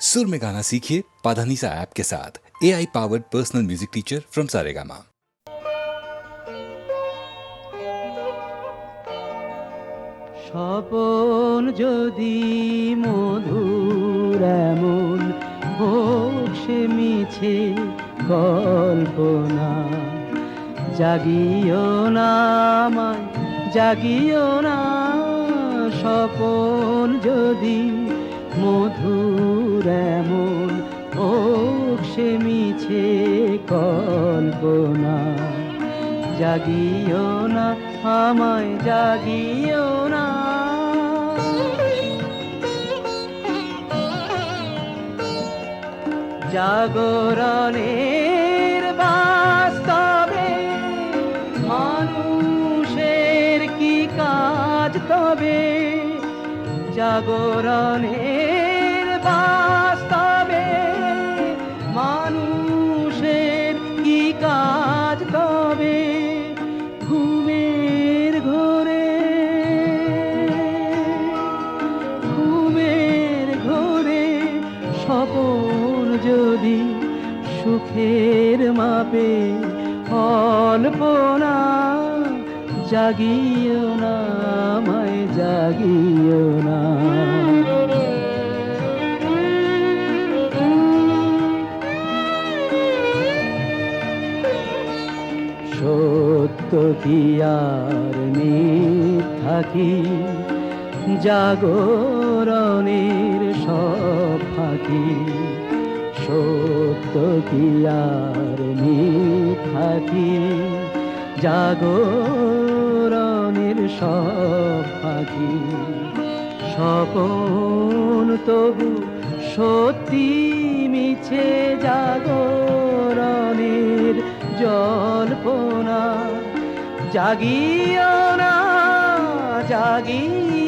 सुर में गाना सीखिए पाधानीसा ऐप के साथ A I powered personal music teacher from Saregama Swapan যদি মধুর এমন হোক সে মিছে কল্পনা জাগিও না আমায় জাগিও না স্বপন যদি মধুর এমন হোক সে মিছে কল্পনা। জাগিও না, আমায় জাগিও না। জাগরণের বাস্তবে মানুষের কি কাজ তবে? জাগরণের স্বপন যদি সুখের মাপে অল্পনা জাগিও না, আমায় জাগিও না। সত্য কি আর মিথ্যা কি? জাগরণের ফাঁকি সত্য কি আর মিথ্যা কি? জাগরণের সব স্বপন তবু সত্যি মিছে। জাগরণের জল্পনা। জাগিও না, জাগিও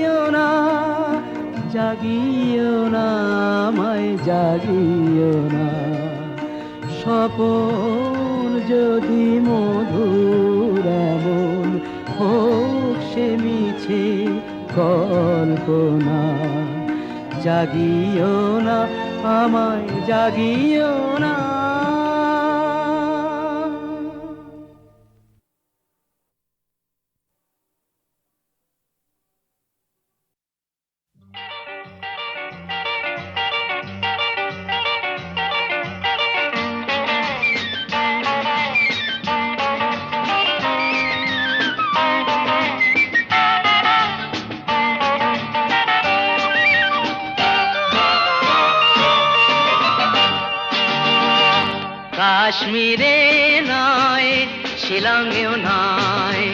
জাগিও না, আমায় জাগিও না। স্বপন যদি মধুর এমন হোক সে মিছে কল্পনা। জাগিও না, আমায় জাগিও না। শিলংয়েও নয়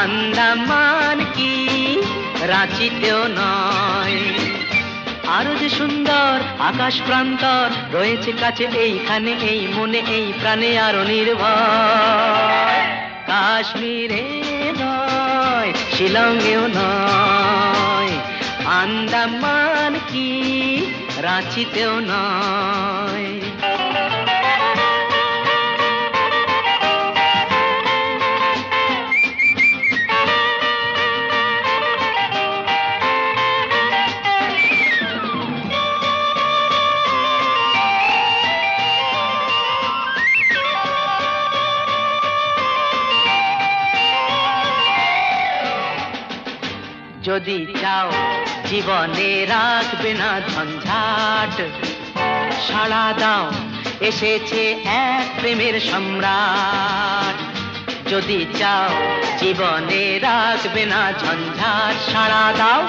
আন্দামান কি রাঁচিতেও নয়। আরও যে সুন্দর আকাশ প্রান্তর রয়েছে কাছে এইখানে, এই মনে, এই প্রাণে আরও নির্ভর কাশ্মীরে নয়, শিলংয়েও নয়। আন্দামান কি রাঁচিতেও নয়। যদি চাও, জীবনে রাখবে না ঝঞ্ঝাট। সাড়া দাও, এসেছে এক প্রেমের সম্রাট। যদি চাও, জীবনে রাখবে না ঝঞ্ঝাট, সাড়া দাও,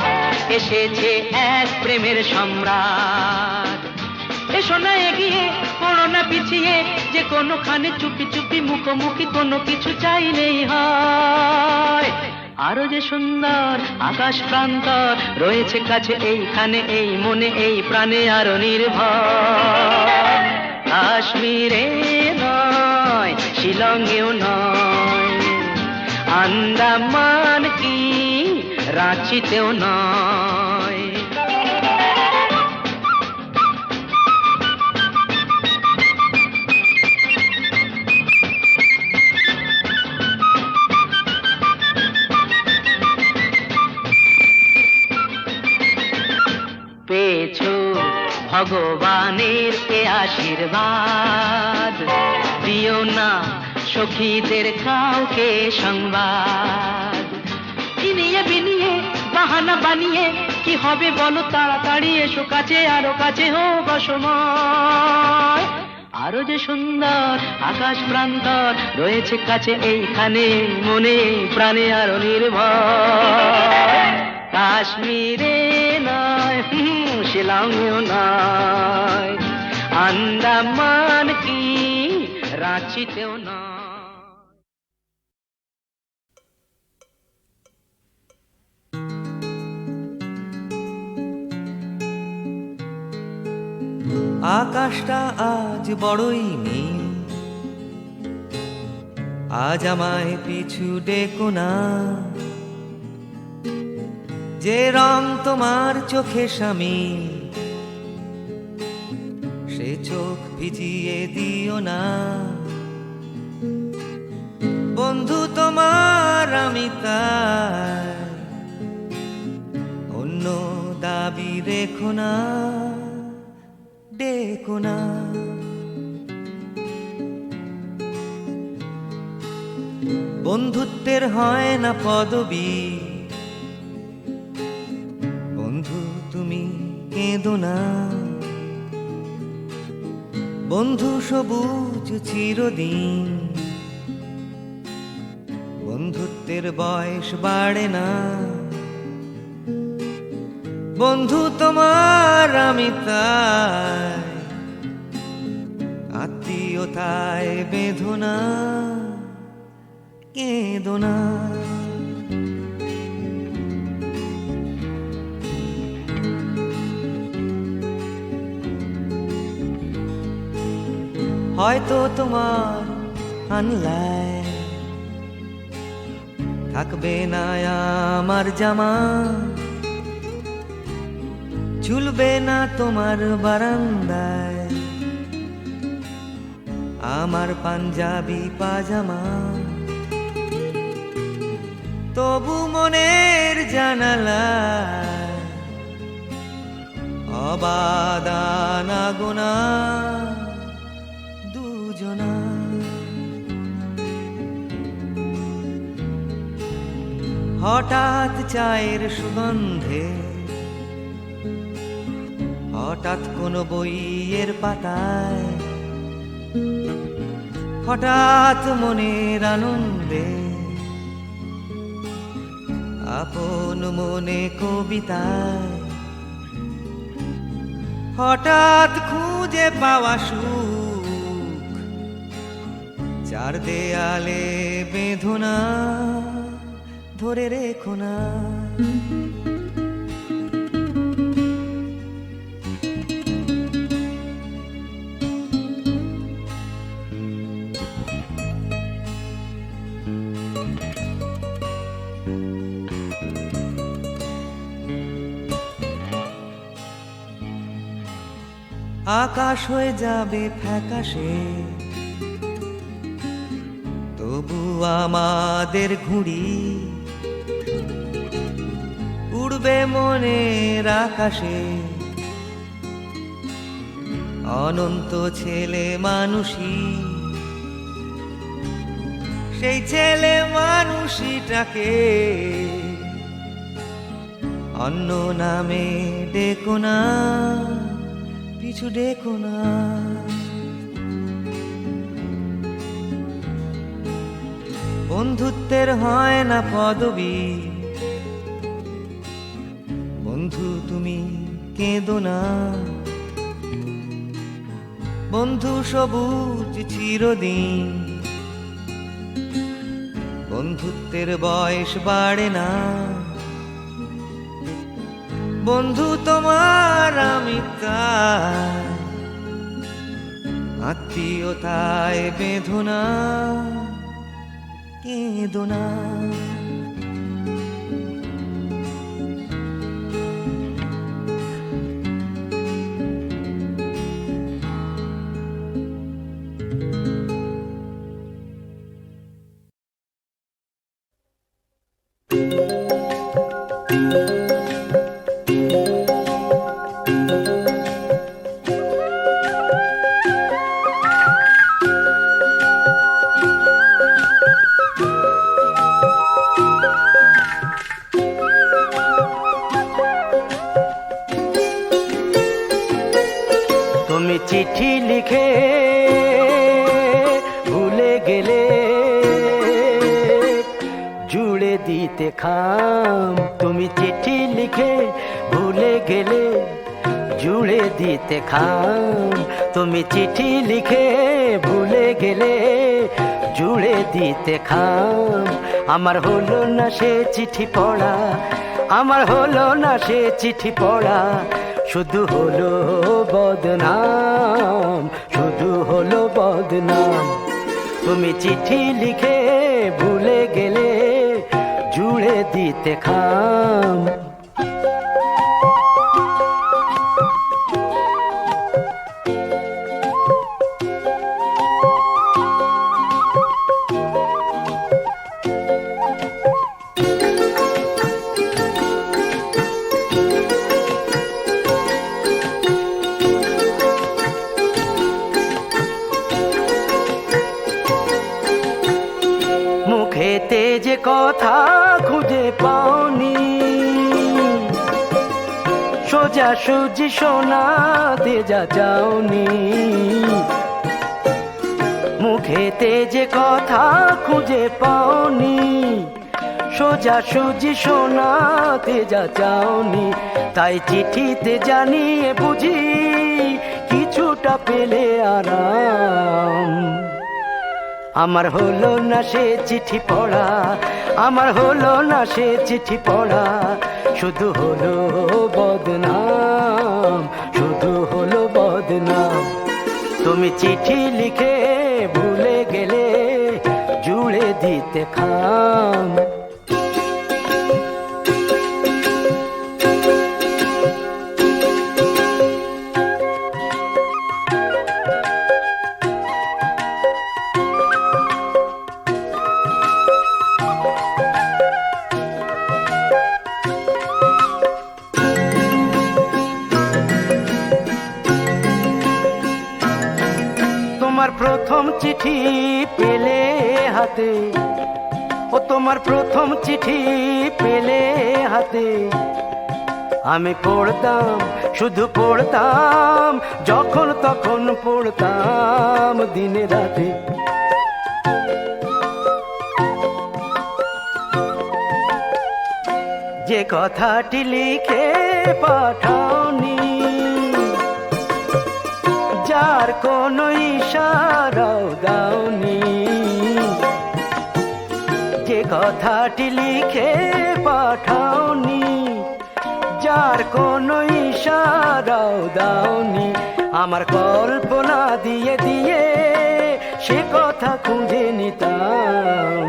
এসেছে এক প্রেমের সম্রাট। এসো না এগিয়ে, পড়ো না পিছিয়ে, যে কোনোখানে চুপি চুপি মুখোমুখি কোনো কিছু চাইলেই হয়। আরও যে সুন্দর আকাশ প্রান্তর রয়েছে কাছে এইখানে, এই মনে, এই প্রাণে আরও নির্ভর। কাশ্মীরে নয়, শিলংয়েও নয়, আন্দামান কি, রাঁচিতেও নয়। পেয়েছ ভগবানের এ আশীর্বাদ। দিও না সখীদের কাউকে সংবাদ। বিনিয়ে বিনিয়ে, বাহানা বানিয়ে, কি হবে বলো তাড়াতাড়ি, এসো কাছে, আরও কাছে হোক অসময় আরও যে সুন্দর আকাশ প্রান্তর রয়েছে কাছে, এইখানে মনে, প্রাণে আরও নির্ভর। কাশ্মীরে নয় হুম, শিলংয়েও নয়। আন্দামান কি? রাঁচিতেও নয়। আকাশটা আজ বড়ই নীল। আজ আমায় পিছু ডেকো না। যে রং তোমার চোখে স্বামী, সে চোখ ভিজিয়ে দিও না। বন্ধু তোমার, আমি অন্য দাবি রেখো না, ডেকো না। বন্ধুত্বের হয় না পদবি কেঁদো না। বন্ধু সবুজ চিরদিন। বন্ধুত্বের বয়স বাড়ে না। বন্ধু তোমার আমি তাই। আত্মীয়তায় বেঁধো না। হয়তো তোমার থাকবে না আমার জামা। ঝুলবে না তোমার বারান্দায়। আমার পাঞ্জাবি, পাজামা। তবু মনের জানালায় অবাদানা গোনা হঠাৎ চায়ের সুগন্ধে, হঠাৎ কোনো বইয়ের পাতায়, হঠাৎ মনের আনন্দে, আপন মনে কবিতায়, হঠাৎ খুঁজে পাওয়া সুখ, চার দেয়ালে বেঁধো না ধরে রেখো না। আকাশ হয়ে যাবে ফ্যাকাশে তবু আমাদের ঘুড়ি উড়বে মনের আকাশে। অনন্ত ছেলে মানুষই সেই ছেলে মানুষটাকে অন্য নামে ডেকো না পিছু ডেকো না। বন্ধুত্বের হয় না পদবি বন্ধু, তুমি কেঁদো না। বন্ধু, সবুজ চিরদিন। বন্ধুত্বের বয়স বাড়ে না। বন্ধু, তোমার আমি আত্মীয়তায় বেঁধো না, কেঁদো না। জুড়ে দিতে খাম আমার হলো না সে চিঠি পড়া, আমার হলো না সে চিঠি পড়া। শুধু হলো বদনাম, শুধু হলো বদনাম। তুমি চিঠি লিখে ভুলে গেলে জুড়ে দিতে খাম। কথা খুঁজে পাওনি। সোজা সুজি শোনাতে যা যাওনি মুখেতে যে কথা খুঁজে পাওনি, সোজা সুজি শোনাতে যা যাওনি তাই চিঠিতে জানিয়ে বুঝি, কিছুটা পেলে আরাম। আমার হলো না সে চিঠি পড়া, আমার হলো না সে চিঠি পড়া। শুধু হলো বদনাম, শুধু হলো বদনাম। তুমি চিঠি লিখে ভুলে গেলে জুড়ে দিতে খাম। প্রথম চিঠি পেলে হাতে। ও তোমার প্রথম চিঠি পেলে হাতে। আমি পড়তাম, শুধু পড়তাম, যখন তখন পড়তাম দিনে রাতে। যে কথাটি লিখে পাঠাওনি যার কোনো ইশারাও দাওনি। যে কথাটি লিখে পাঠাওনি, যার কোনো ইশারাও দাওনি। আমার কল্পনা দিয়ে দিয়ে সে কথা খুঁজে নিতাম।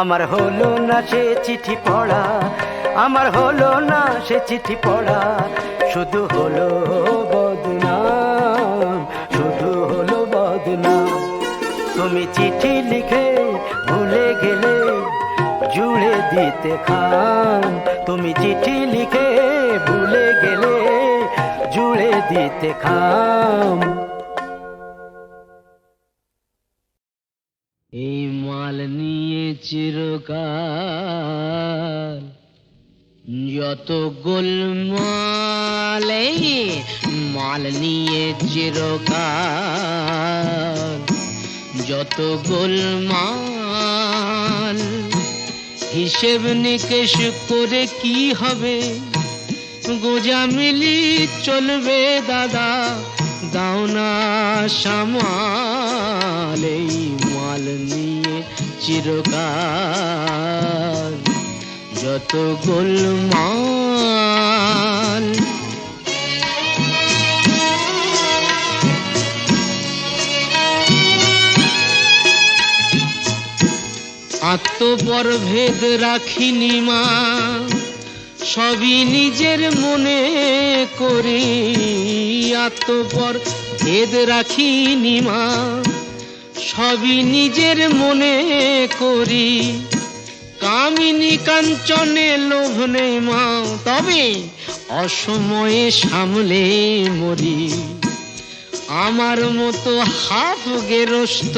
আমার হলো না সে চিঠি পড়া, আমার হলো না সে চিঠি পড়া, শুধু হলো তুমি চিঠি লিখে ভুলে গেলে জুড়ে দিতে খাম তুমি চিঠি লিখে ভুলে গেলে জুড়ে দিতে খাম এই মাল নিয়ে চিরকাল যত গোলমাল মাল নিয়ে চিরকাল যত গোলমাল, হিসেব নিকেশ করে কি হবে? গোজামিলি চলবে দাদা, দাও না সামাল, এই মাল নিয়ে চিরকাল। যত গোলমাল আত্মপর ভেদ রাখিনি মা, সবই নিজের মনে করি আত্মপর ভেদ রাখিনি মা, সবই নিজের মনে করি। কামিনী কাঞ্চনে লোভ নেই মা, তবে অসময়ে সামলে মরি। আমার মতো হাফ গেরস্ত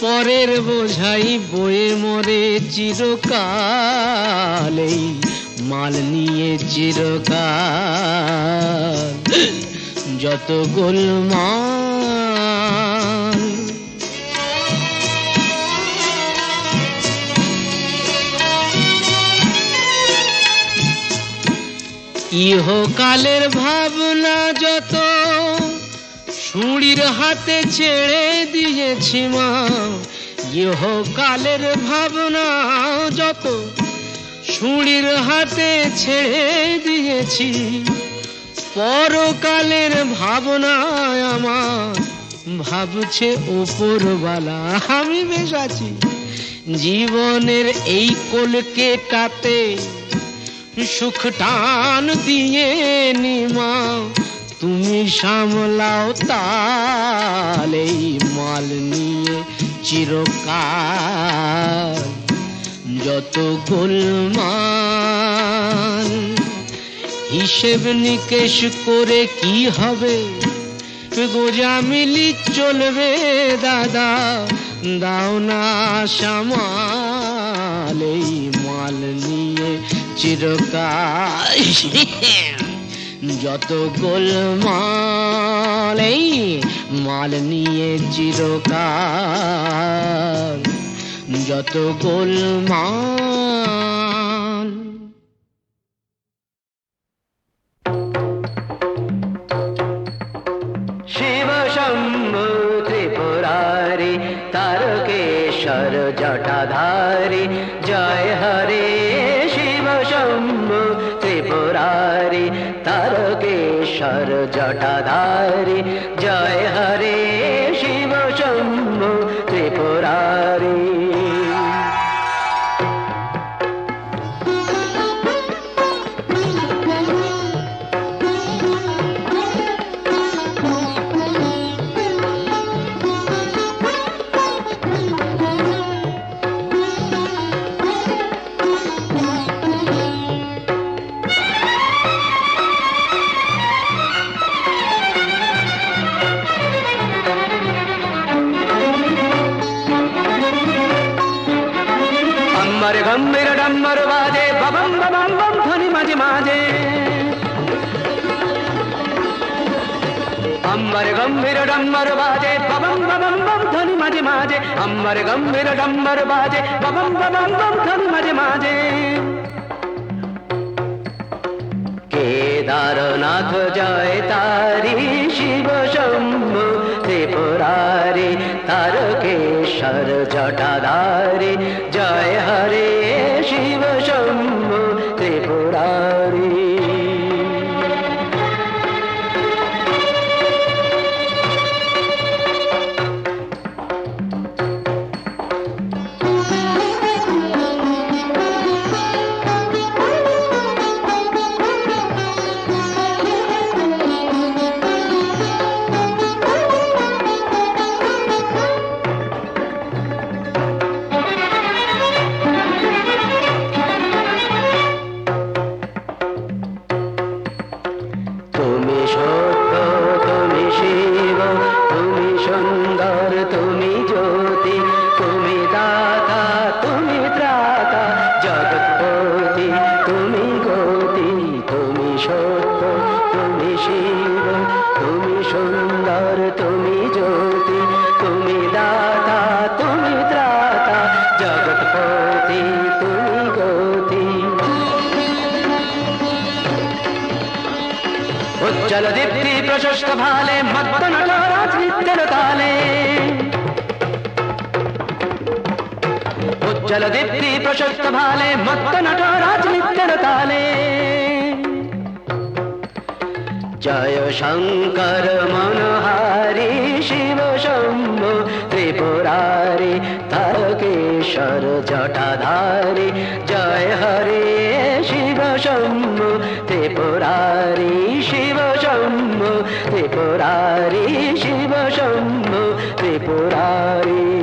পরের বোঝাই বয়ে মরে চিরকাল এই মাল নিয়ে চিরকাল। যত গোলমাল। ইহকালের ভাবনা যত সুড়ির হাতে ছেড়ে দিয়েছি মা। ইহকালের ভাবনা যত সুড়ির হাতে ছেড়ে দিয়েছি। পরকালের ভাবনায় আমার, ভাবছে ওপরওয়ালা আমি বেশ আছি। জীবনের এই কোলকে কলকেটাতে সুখ টান দিয়ে নিমা তুমি সামলাও তাল মাল নিয়ে চিরকাল। যত গোলমাল হিসেব নিকেশ করে কি হবে? গোজা মিলি চলবে দাদা, দাও না সামাল এই মাল নিয়ে চিরকাল। যত গোলমাল, এই মাল নিয়ে চিরকাল। যত গোলমাল। শিব শম্ভু ত্রিপুরারি, তারকেশ্বর জটাধারি, জয় হরে। তারকেশ্বর জটাধারি জয় হরে ಗಂಭೀರಡಂಬರ ಬಾಜೆ ಬಬಂ ಬಬಂ ಬಂ ಧ್ವನಿ ಮಾಜೆ ಮಾಜೆ ಅಂಬರ ಗಂಭೀರಡಂಬರ ಬಾಜೆ ಬಬಂ ಬಬಂ ಬಂ ಧ್ವನಿ ಮಾಜೆ ಮಾಜೆ কেদারনাথ জয় তারি শিব শম্ভু ত্রিপুরারি তারকেশ্বর জটাধারি জয় হরে ভালে মত্ত নটরাজ নিত্যর তালে উজ্জ্বল দীপ্তি প্রশস্ত ভালে মত্ত নটরাজ নিত্যর তালে জয় শঙ্কর মনোহারি শিব শম্ভু ত্রিপুরারি তারকেশ্বর জটাধারি জয় হরে শিব শম্ভু ত্রিপুরারি শিব শম্ভু ত্রিপুরারী